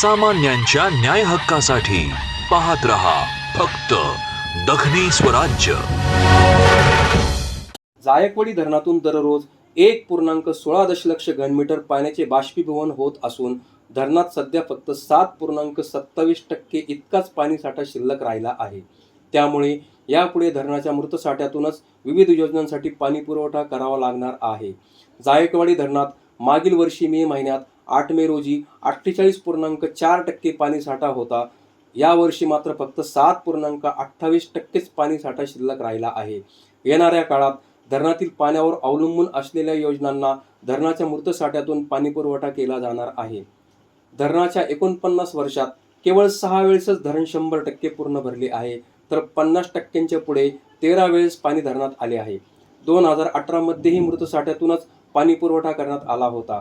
सामान्यांच्या न्याय हक्कासाठी पाहत रहा फक्त दखनी स्वराज्य. जायकवाडी धरणातून दररोज एक पूर्णांक सोळा दशलक्ष घनमीटर पाण्याचे बाष्पीभवन होत असून धरणात सध्या फक्त सात पूर्णांक सत्तावीस टक्के इतकाच पाणीसाठा शिल्लक राहिला आहे. त्यामुळे यापुढे धरणाच्या मृत साठ्यातूनच विविध योजनांसाठी पाणी पुरवठा करावा लागणार आहे. जायकवाडी धरणात मागील वर्षी मे महिन्यात आठ मे रोजी अठ्ठेचाळीस पूर्णांक चार टक्के पाणीसाठा होता. यावर्षी मात्र फक्त सात पूर्णांक अठ्ठावीस टक्केच पाणीसाठा शिल्लक राहिला आहे. येणाऱ्या काळात धरणातील पाण्यावर अवलंबून असलेल्या योजनांना धरणाच्या मृत साठ्यातून पाणीपुरवठा केला जाणार आहे. धरणाच्या एकोणपन्नास वर्षात केवळ सहा वेळेसच धरण शंभर टक्के पूर्ण भरले आहे तर पन्नास टक्क्यांच्या पुढे तेरा वेळेस पाणी धरणात आले आहे. दोन हजार अठरामध्येही मृत साठ्यातूनच पाणी पुरवठा करण्यात आला होता.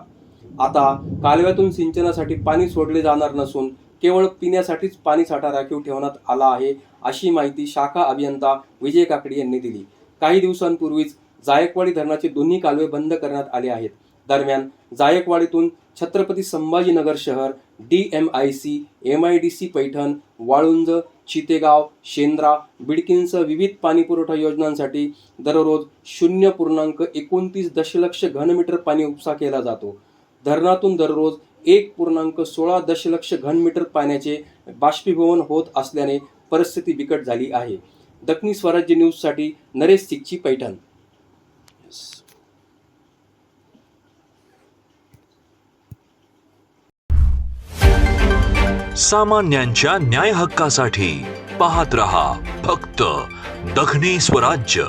आता कालव्यातून सिंचनासाठी पाणी सोडले जाणार नसून केवळ पिण्यासाठीच पाणी साठा राखीव ठेवण्यात आला आहे अशी माहिती शाखा अभियंता विजय काकडे यांनी दिली. काही दिवसांपूर्वीच जायकवाडी धरणाचे दोन्ही कालवे बंद करण्यात आले आहेत. दरम्यान जायकवाडीतून छत्रपती संभाजीनगर शहर D M I C M I D C Paithan Waluj Chitegaon Shendra बिडकींसह विविध पाणीपुरवठा योजनांसाठी दररोज शून्य पूर्णांक एकोणतीस दशलक्ष घनमीटर पाणी उपसा केला जातो. धरणातून दररोज एक पूर्णांक सोळा दशलक्ष घनमीटर पाण्याचे बाष्पीभवन होत असल्याने परिस्थिती बिकट झाली आहे. दक्षिणी स्वराज्य न्यूजसाठी नरेश सिकची पैठण. सामान्यांच्या न्याय हक्कासाठी पाहत रहा फक्त दखनी स्वराज्य.